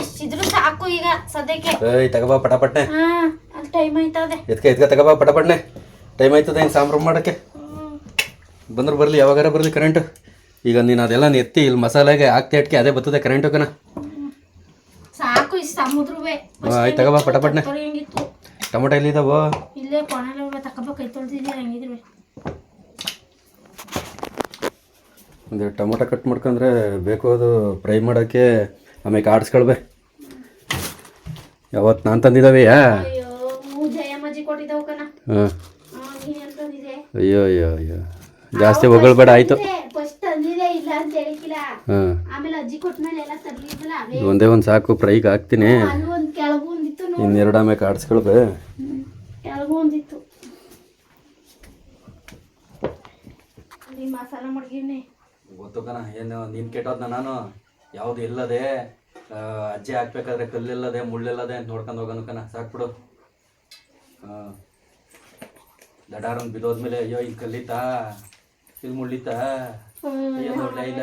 ಇಷ್ಟಿದ್ರು ಸಾಕು ಈಗ ಸದ್ಯಕ್ಕೆ. ಏಯ್ ತಗೋಬಾ ಪಟಪಟ್ನೆ. ಹಾಂ ಅಲ್ಲಿ ಟೈಮ್ ಆಯ್ತದೆ. ಎತ್ಕ ಎತ್ಕ ತಗೋಬಾ ಪಟಪಟ್ನೆ. ಟೈಮ್ ಆಯ್ತದೆ ಏನು ಸಾಂಬ್ರು ಮಾಡೋಕ್ಕೆ. ಬಂದ್ರೆ ಬರಲಿ ಯಾವಾಗಾರ ಬರಲಿ ಕರೆಂಟು ಈಗ ನೀನು ಅದೆಲ್ಲ ನೆತ್ತಿ ಇಲ್ಲಿ ಮಸಾಲೆಗೆ ಹಾಕ್ತಿ ಇಟ್ಕೆ ಅದೇ ಬರ್ತದೆ ಕರೆಂಟ್ ಹೋಗೋಣ ಸಾಕು ಈ ಸಮುದ್ರವೇ. ಆಯ್ತು ತಗೋಬಾ ಪಟಪಟ್ನೆ. ಟೊಮೊಟೊ ಎಲ್ಲಿದ್ದಾವೋ ಇಲ್ಲೇ ಕೊನೆಲ್ಲ ತಗೋಬೇಕು ಕೈ ತೊಳ್ದಿದ್ದೀರ ಹೆಂಗಿದ್ರು ಒಂದು ಟೊಮೊಟೊ ಕಟ್ ಮಾಡ್ಕೊಂಡ್ರೆ ಬೇಕು ಅದು ಫ್ರೈ ಮಾಡೋಕ್ಕೆ ಆಮೇಲೆ ಆಡಿಸ್ಕೊಳ್ಬೆ ಯಾವತ್ತು ನಾನು ತಂದಿದ್ದಾವೆ ಹಾಂ ಅಯ್ಯೋ ಅಯ್ಯೋ ಅಯ್ಯೋ. ಜಾಸ್ತಿ ಹೊಗಳ್ಬೇಡ ಆಯಿತು. ಒಂದೇ ಒಂದು ಸಾಕು ಫ್ರೈಗೆ ಹಾಕ್ತೀನಿ. ಅಲ್ಲಿ ಒಂದು ಕೆಳಗು ಒಂದಿತ್ತು ನೋಡು. ಇನ್ನೆರಡು ಆಮೇಲೆ ಆಡಿಸ್ಕೊಳ್ಬೆ ಹ್ಮ್. ಕೆಳಗು ಒಂದಿತ್ತು. ಅಲ್ಲಿ ಮಸಾಲ ಮಡ್ಗಿವ್ನಿ ಗೊತ್ತು ಕಣ ಏನು ನೀನು ಕೆಟ್ಟೋದ್ನ ನಾನು? ಯಾವುದು ಇಲ್ಲದೆ ಅಜ್ಜಿ ಹಾಕ್ಬೇಕಾದ್ರೆ ಕಲ್ಲಿಲ್ಲದೆ ಮುಳ್ಳಿಲ್ಲದೆ ಅಂತ ನೋಡ್ಕೊಂಡು ಹೋಗೋನು ಕಣ ಸಾಕ್ಬಿಡು ಹಾಂ ದಡಾರನ್ ಬಿದ್ದೋದ್ಮೇಲೆ ಅಯ್ಯೋ ಹಿಂಗೆ ಕಲ್ಲಿತ್ತಾ? ಏನು ನೋಡ್ಲೇ ಇಲ್ಲ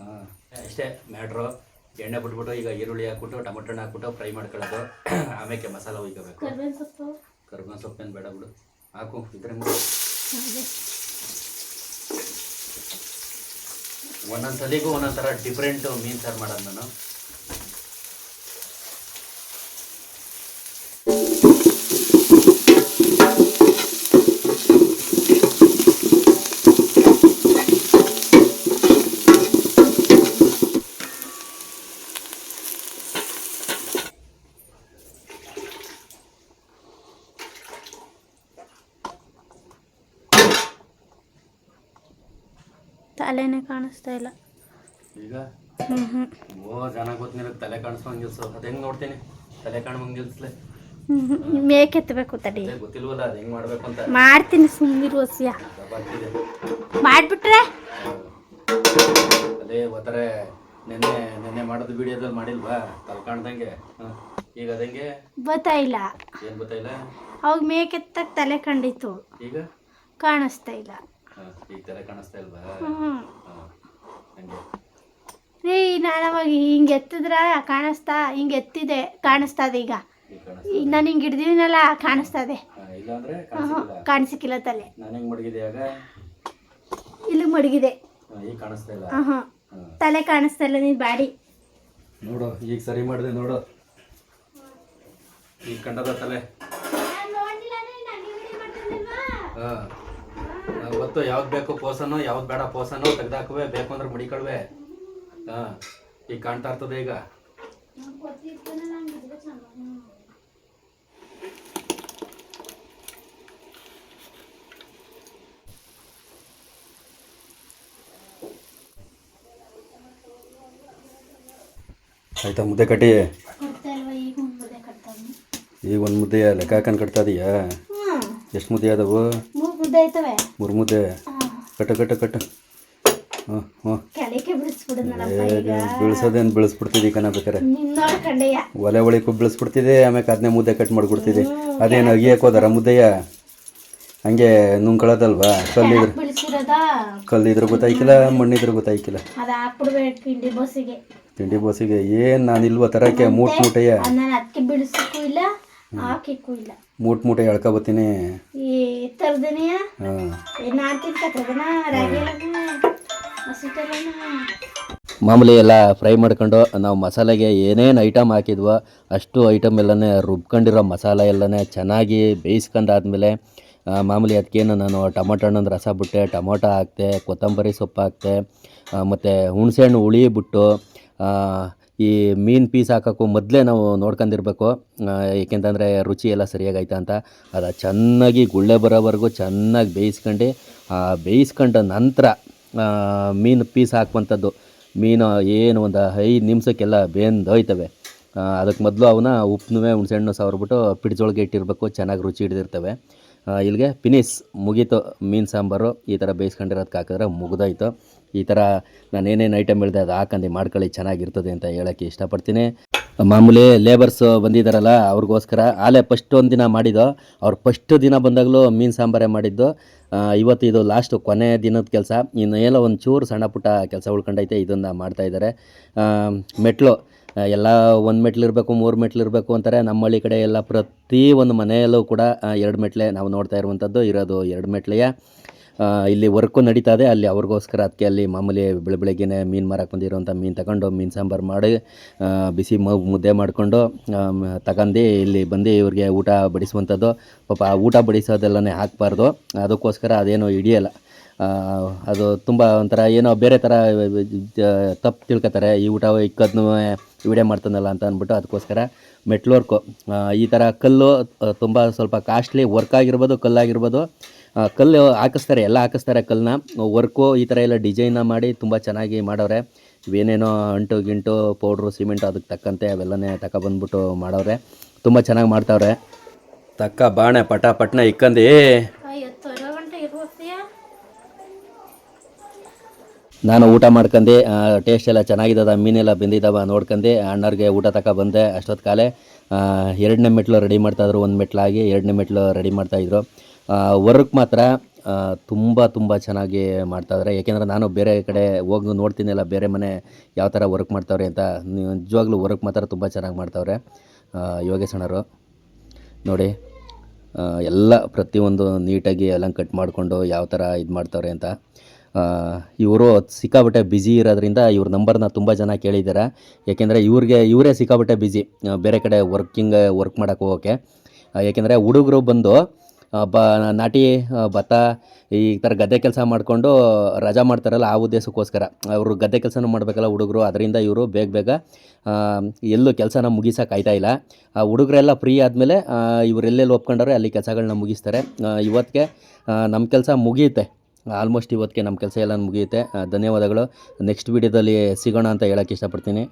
ಹಾಂ. ಅಷ್ಟೇ ಮ್ಯಾಟ್ರು. ಎಣ್ಣೆ ಬಿಟ್ಬಿಟ್ಟು ಈಗ ಈರುಳ್ಳಿ ಹಾಕ್ಬಿಟ್ಟು ಟೊಮೊಟೊ ಹಣ್ಣು ಹಾಕ್ಬಿಟ್ಟು ಫ್ರೈ ಮಾಡ್ಕೊಳ್ಳೋದು. <clears throat> ಆಮೇಲೆ ಮಸಾಲ ಹುಯ್ಕೋಬೇಕು. ಕರ್ಬೇವಿನ ಸೊಪ್ಪು? ಏನು ಸೊಪ್ಪೇನು ಬೇಡ ಬಿಡು. ಹಾಕು ಇದ್ರೆ. ಒಂದೊಂದು ಸಲಿಗೂ ಒಂದೊಂದು ಥರ ಡಿಫ್ರೆಂಟು ಮೀನು ಸಾರು ಮಾಡೋದು ನಾನು. ತಲೆನೇ ಕಾಣಿಸ್ತಾ ಇಲ್ಲ. ಈಗ? ಹ್ಞೂ ಓ ಜನ ಗೊತ್ತಿಲ್ಲ ತಲೆ ಕಾಣಿಸ್ಕೊಂಡ್ ನಿಲ್ಸು ಅದು ಹೆಂಗೆ ನೋಡ್ತೀನಿ? ತಲೆ ಹ್ಮ್ ಮೇಕ್ ಎತ್ತಬೇಕು ತಡಿ. ಗೊತ್ತಿಲ್ವಲ್ಲ ಅದು ಹೆಂಗೆ ಮಾಡಬೇಕು ಅಂತ. ಮಾಡ್ತೀನಿ ಸುಮ್ಮನಿರು ದಬ್ಬಾಗ್ತಿದೆ ಮಾಡ್ಬಿಟ್ರೆ? ಅದೇ ಒತ್ತಾರೆ ನೆನ್ನೆ ನೆನ್ನೆ ಮಾಡೋದು ವಿಡಿಯೋದಲ್ಲಿ ಮಾಡಿಲ್ವಾ? ತಲೆ ಕಾಣ್ದಂಗೆ. ಈಗ ಅದಂಗೆ? ಗೊತ್ತಾ ಇಲ್ಲ. ಏನು ಗೊತ್ತಾಯಿಲ್ಲ ಅವಾಗ ಮೇಕ್ ಎತ್ತಕ್ ತಲೆ ಕಂಡಿತ್ತು. ಈಗ? ಕಾಣಿಸ್ತಾ ಇಲ್ಲ. ಈಗ ತಲೆ ಕಾಣಿಸ್ತಾ ಇಲ್ವಾ? ಹಂಗೆ. ರೀ ನಾನು ಅವಾಗ ಹಿಂಗೆ ಎತ್ತಿದ್ರ? ಕಾಣಿಸ್ತಾ ಹಿಂಗೆ ಎತ್ತಿದೆ ಈಗ. ಈಗ ಕಾಣಿಸ್ತಾ ನಾನು ಹಿಂಗೆ ಹಿಡ್ದಿನಲ್ಲ ಕಾಣಿಸ್ತಾ ಇದೆ. ಇಲ್ಲ ಅಂದರೆ ಕಾಣಿಸ್ತಿಲ್ಲ ಕಾಣಿಸಿಕ್ಕಿಲ್ಲ ತಲೆ. ನಾನು ಹೆಂಗೆ ಇಲ್ಲಿ ಮಡಗಿದೆ ಹಾಂ ಈಗ ಕಾಣಿಸ್ತಾ ಇಲ್ಲ. ಹಾಂ ಹಾಂ. ತಲೆ ಕಾಣಿಸ್ತಾ ಇಲ್ಲ ನೀನು ಬಾಡಿ. ನೋಡು ಈಗ ಸರಿ ಮಾಡಿದೆ ನೋಡು. ಈಗ ಕಂಡದ ತಲೆ. ಹಾಂ. ಗೊತ್ತು ಯಾವ್ದು ಬೇಕು ಪೋಸನು ಯಾವ್ದು ಬೇಡ ಪೋಸನು ತೆಗ್ದಾಕುವೆ ಬೇಕು ಅಂದ್ರೆ ಮಡಿಕೊಳ್ವೆ ಹಾಂ ಈಗ ಕಾಣ್ತಾ ಇರ್ತದೆ ಈಗ. ಆಯ್ತಾ ಮುದ್ದೆ ಕಟ್ಟಿ? ಕೊಡ್ತಾ ಇಲ್ವಾ ಈಗ ಒಂದು ಮುದ್ದೆ ಕಟ್ತಾವ್ನಿ ಈಗ ಒಂದು ಮುದ್ದೆ ಲೆಕ್ಕ ಹಾಕೊಂಡು ಕಟ್ತಾ ಇದೀಯಾ? ಹ್ಞೂ ಎಷ್ಟು ಮುದ್ದೆ ಅದಾವು ಮೂರು ಮುದ್ದೆ ಆಯ್ತವೆ? ಮೂರು ಮುದ್ದೆ ಹಾಂ ಕಟ್ಟು ಕಟ್ಟು ಕಟ್ಟು ಬಿಡಿಸ್ಬಿಡಿದ್ನಲ್ಲಪ್ಪ ಈಗ. ಬೀಳ್ಸೋದೇನು ಬೀಳಿಸ್ಬಿಡ್ತಿದ್ದಿ ಕಣ ಬೇಕಾರೆ ಒಲೆ ಒಳಿಕು ಬೀಳಿಸ್ಬಿಡ್ತಿದ್ದೆ ಆಮೇಲೆ ಅದನ್ನೇ ಮುದ್ದೆ ಕಟ್ ಮಾಡಿಬಿಡ್ತಿದ್ದೆ ಅದೇನು ಅಗಿಯಕ್ಕೆ ಹೋದಾರ ಮುದ್ದೆಯ? ಹಂಗೆ ನುಂಗ್ಕೊಳ್ಳೋದಲ್ವಾ? ಕಲ್ಲಿದ್ರೆ ಕಲ್ಲಿದ್ರೆ ಗೊತ್ತಾಯ್ಕಿಲ್ಲ ಮಣ್ಣಿದ್ರೆ ಗೊತ್ತಾಯ್ಕಿಲ್ಲ. ತಿಂಡಿ ಬೋಸಿಗೆ. ಏನು ನಾನು ಇಲ್ವ ತರಕ್ಕೆ ಮೂಟ್ ಮೂಟೆಯ? ಹಾಕಿಕ್ಕೂ ಇಲ್ಲ. ಮೂಟ್ ಮೂಟೆ ಎಳ್ಕೊಬತ್ತೀನಿ. ಈ ತರದನೆಯ? ಹಾಂ. ನಾನು ತಿನ್ಕತ್ತದನ ರಾಗಿ ಹಸಿಟ್ಟಲ್ಲ ಮಾಮೂಲಿ ಎಲ್ಲ ಫ್ರೈ ಮಾಡ್ಕೊಂಡು ನಾವು ಮಸಾಲೆಗೆ ಏನೇನು ಐಟಮ್ ಹಾಕಿದ್ವೋ ಅಷ್ಟು ಐಟಮ್ ಎಲ್ಲನೇ ರುಬ್ಕೊಂಡಿರೋ ಮಸಾಲೆ ಎಲ್ಲನೇ ಚೆನ್ನಾಗಿ ಬೇಯಿಸ್ಕೊಂಡಾದ್ಮೇಲೆ ಮಾಮೂಲಿ ಅದಕ್ಕೇನು ನಾನು ಟೊಮೊಟೊ ಹಣ್ಣೊಂದು ರಸ ಬಿಟ್ಟೆ ಟೊಮೊಟೊ ಹಾಕ್ತೆ ಕೊತ್ತಂಬರಿ ಸೊಪ್ಪು ಹಾಕ್ತೆ ಮತ್ತು ಹುಣಸೆಹಣ್ಣು ಹುಳಿ ಬಿಟ್ಟು ಈ ಮೀನು ಪೀಸ್ ಹಾಕೋಕ್ಕೂ ಮೊದಲೇ ನಾವು ನೋಡ್ಕೊಂಡಿರ್ಬೇಕು ಏಕೆಂತಂದರೆ ರುಚಿ ಎಲ್ಲ ಸರಿಯಾಗೈತಾ ಅಂತ. ಅದು ಚೆನ್ನಾಗಿ ಗುಳ್ಳೆ ಬರೋವರೆಗೂ ಚೆನ್ನಾಗಿ ಬೇಯಿಸ್ಕೊಂಡು ಬೇಯಿಸ್ಕೊಂಡ ನಂತರ ಮೀನು ಪೀಸ್ ಹಾಕುವಂಥದ್ದು. ಮೀನು ಏನು ಒಂದು ಐದು ನಿಮಿಷಕ್ಕೆಲ್ಲ ಬೆಂದೋಯ್ತವೆ. ಅದಕ್ಕೆ ಮೊದಲು ಅವನ್ನ ಉಪ್ಪುನುವೆ ಹುಣಸೆಹಣ್ಣು ಸವರ್ಬಿಟ್ಟು ಪಿಡ್ಜೊಳಗೆ ಇಟ್ಟಿರಬೇಕು, ಚೆನ್ನಾಗಿ ರುಚಿ ಹಿಡಿದಿರ್ತವೆ. ಇಲ್ಲಿಗೆ ಫಿನಿಸ್ ಮುಗೀತು ಮೀನು ಸಾಂಬಾರು. ಈ ಥರ ಬೇಯಿಸ್ಕೊಂಡಿರೋದಕ್ಕೆ ಹಾಕಿದ್ರೆ ಮುಗ್ದೋಯ್ತು. ಈ ಥರ ನಾನು ಏನೇನು ಐಟಮ್ ಹೇಳಿದೆ ಅದು ಹಾಕಂದು ಮಾಡ್ಕೊಳ್ಳಿ, ಚೆನ್ನಾಗಿರ್ತದೆ ಅಂತ ಹೇಳೋಕ್ಕೆ ಇಷ್ಟಪಡ್ತೀನಿ. ಮಾಮೂಲಿ ಲೇಬರ್ಸ್ ಬಂದಿದ್ದಾರಲ್ಲ ಅವ್ರಿಗೋಸ್ಕರ ಆಲೇ ಫಸ್ಟ್ ಒಂದು ದಿನ ಮಾಡಿದ್ದು, ಅವ್ರು ಫಸ್ಟ್ ದಿನ ಬಂದಾಗಲೂ ಮೀನು ಸಾಂಬಾರೇ ಮಾಡಿದ್ದು. ಇವತ್ತು ಇದು ಲಾಸ್ಟು ಕೊನೆ ದಿನದ ಕೆಲಸ. ಇನ್ನು ಏನೋ ಒಂದು ಚೂರು ಸಣ್ಣ ಪುಟ್ಟ ಕೆಲಸ ಉಳ್ಕೊಂಡೈತೆ, ಇದನ್ನು ಮಾಡ್ತಾಯಿದ್ದಾರೆ ಮೆಟ್ಲು ಎಲ್ಲ ಒಂದು ಮೆಟ್ಲು ಇರಬೇಕು, ಮೂರು ಮೆಟ್ಲು ಇರಬೇಕು ಅಂತಾರೆ. ನಮ್ಮ ಹಳ್ಳಿ ಕಡೆ ಎಲ್ಲ ಪ್ರತಿ ಒಂದು ಮನೆಯಲ್ಲೂ ಕೂಡ ಎರಡು ಮೆಟ್ಲೆ ನಾವು ನೋಡ್ತಾ ಇರುವಂಥದ್ದು ಇರೋದು ಎರಡು ಮೆಟ್ಲೆಯ ಇಲ್ಲಿ ವರ್ಕು ನಡೀತಾ ಇದೆ ಅಲ್ಲಿ ಅವ್ರಿಗೋಸ್ಕರ ಅದಕ್ಕೆ ಅಲ್ಲಿ ಮಾಮೂಲಿ ಬೆಳೆ ಬೆಳಗ್ಗೆನೆ ಮೀನು ಮಾರಕ್ಕೆ ಬಂದಿರೋಂಥ ಮೀನು ತಗೊಂಡು ಮೀನು ಸಾಂಬಾರು ಮಾಡಿ ಬಿಸಿ ಮುದ್ದೆ ಮಾಡಿಕೊಂಡು ತಗೊಂಡು ಇಲ್ಲಿ ಬಂದು ಇವ್ರಿಗೆ ಊಟ ಬಡಿಸುವಂಥದ್ದು. ಪಾಪ ಆ ಊಟ ಬಡಿಸೋದೆಲ್ಲನೇ ಹಾಕಬಾರ್ದು. ಅದಕ್ಕೋಸ್ಕರ ಅದೇನೋ ಹಿಡಿಯಲ್ಲ. ಅದು ತುಂಬ ಒಂಥರ ಏನೋ ಬೇರೆ ಥರ ತಪ್ಪು ತಿಳ್ಕೊತಾರೆ. ಈ ಊಟ ಇಕ್ಕದ್ನು ವಿಡಿಯೋ ಮಾಡ್ತಾನಲ್ಲ ಅಂತ ಅಂದ್ಬಿಟ್ಟು ಅದಕ್ಕೋಸ್ಕರ ಮೆಟ್ಲು ವರ್ಕು ಈ ಥರ ಕಲ್ಲು ತುಂಬ ಸ್ವಲ್ಪ ಕಾಸ್ಟ್ಲಿ ವರ್ಕ್ ಆಗಿರ್ಬೋದು, ಕಲ್ಲಾಗಿರ್ಬೋದು. ಕಲ್ಲು ಹಾಕಿಸ್ತಾರೆ ಎಲ್ಲ ಹಾಕಿಸ್ತಾರೆ ಕಲ್ಲನ್ನ ವರ್ಕು ಈ ಥರ ಎಲ್ಲ ಡಿಸೈನ ಮಾಡಿ ತುಂಬ ಚೆನ್ನಾಗಿ ಮಾಡವ್ರೆ. ಇವೇನೇನೋ ಅಂಟು ಗಿಂಟು ಪೌಡ್ರು ಸಿಮೆಂಟು ಅದಕ್ಕೆ ತಕ್ಕಂತೆ ಅವೆಲ್ಲನೇ ತಗೊಬಂದ್ಬಿಟ್ಟು ಮಾಡವ್ರೆ. ತುಂಬ ಚೆನ್ನಾಗಿ ಮಾಡ್ತಾವ್ರೆ. ತಕ್ಕ ಬಾಣೆ ಪಟ ಪಟ್ನ ಇಕ್ಕಂದು ನಾನು ಊಟ ಮಾಡ್ಕಂಡು ಟೇಸ್ಟ್ ಎಲ್ಲ ಚೆನ್ನಾಗಿದ್ದದ ಮೀನೆಲ್ಲ ಬೆಂದಿದ್ದಾವ ನೋಡ್ಕಂಡು ಅಣ್ಣವ್ರಿಗೆ ಊಟ ತಕ ಬಂದೆ ಅಷ್ಟೊತ್ತು ಕಾಲೇ. ಎರಡನೇ ಮೆಟ್ಲು ರೆಡಿ ಮಾಡ್ತಾಯಿದ್ರು ಒಂದು ಮೆಟ್ಲಾಗಿ ಎರಡನೇ ಮೆಟ್ಲು ರೆಡಿ ಮಾಡ್ತಾಯಿದ್ರು ವರ್ಕ್ ಮಾತ್ರ ತುಂಬ ತುಂಬ ಚೆನ್ನಾಗಿ ಮಾಡ್ತಾಯಿದ್ದಾರೆ ಏಕೆಂದರೆ ನಾನು ಬೇರೆ ಕಡೆ ಹೋಗಿ ನೋಡ್ತೀನಲ್ಲ ಬೇರೆ ಮನೆ ಯಾವ ಥರ ವರ್ಕ್ ಮಾಡ್ತಾವ್ರೆ ಅಂತ ನಿಜವಾಗ್ಲೂ ವರ್ಕ್ ಮಾತ್ರ ತುಂಬ ಚೆನ್ನಾಗಿ ಮಾಡ್ತಾವ್ರೆ ಯೋಗೇಶ್ ಅಣ್ಣರು ನೋಡಿ ಎಲ್ಲ ಪ್ರತಿಯೊಂದು ನೀಟಾಗಿ ಎಲ್ಲ ಕಟ್ ಮಾಡಿಕೊಂಡು ಯಾವ ಥರ ಇದು ಮಾಡ್ತಾವ್ರೆ ಅಂತ. ಇವರು ಸಿಕ್ಕಾಬಟ್ಟೆ ಬ್ಯುಸಿ ಇರೋದ್ರಿಂದ ಇವ್ರ ನಂಬರ್ನ ತುಂಬ ಜನ ಕೇಳಿದ್ದಾರೆ ಏಕೆಂದರೆ ಇವ್ರಿಗೆ, ಇವರೇ ಸಿಕ್ಕಾಬಟ್ಟೆ ಬ್ಯುಸಿ ಬೇರೆ ಕಡೆ ವರ್ಕಿಂಗ್ ವರ್ಕ್ ಮಾಡೋಕ್ಕೆ ಹೋಗೋಕ್ಕೆ ಏಕೆಂದರೆ ಹುಡುಗರು ಬಂದು ಬ, ನಾಟಿ ಭತ್ತ, ಈ ಥರ ಗದ್ದೆ ಕೆಲಸ ಮಾಡಿಕೊಂಡು ರಜಾ ಮಾಡ್ತಾರಲ್ಲ ಆ ಉದ್ದೇಶಕ್ಕೋಸ್ಕರ. ಅವರು ಗದ್ದೆ ಕೆಲಸನೂ ಮಾಡಬೇಕಲ್ಲ ಹುಡುಗರು, ಅದರಿಂದ ಇವರು ಬೇಗ ಬೇಗ ಎಲ್ಲೂ ಕೆಲಸನ ಮುಗಿಸೋಕೆ ಆಯ್ತಾ ಇಲ್ಲ. ಆ, ಹುಡುಗರೆಲ್ಲ ಫ್ರೀ ಆದಮೇಲೆ ಇವರೆಲ್ಲೆಲ್ಲಿ ಒಪ್ಕೊಂಡವ್ರೆ ಅಲ್ಲಿ ಕೆಲಸಗಳನ್ನ ಮುಗಿಸ್ತಾರೆ. ಇವತ್ತಿಗೆ ನಮ್ಮ ಕೆಲಸ ಮುಗಿಯುತ್ತೆ. ಆಲ್ಮೋಸ್ಟ್ ಇವತ್ತಿಗೆ ನಮ್ಮ ಕೆಲಸ ಎಲ್ಲ ಮುಗಿಯುತ್ತೆ. ಧನ್ಯವಾದಗಳು. ನೆಕ್ಸ್ಟ್ ವೀಡಿಯೋದಲ್ಲಿ ಸಿಗೋಣ ಅಂತ ಹೇಳೋಕ್ಕೆ ಇಷ್ಟಪಡ್ತೀನಿ.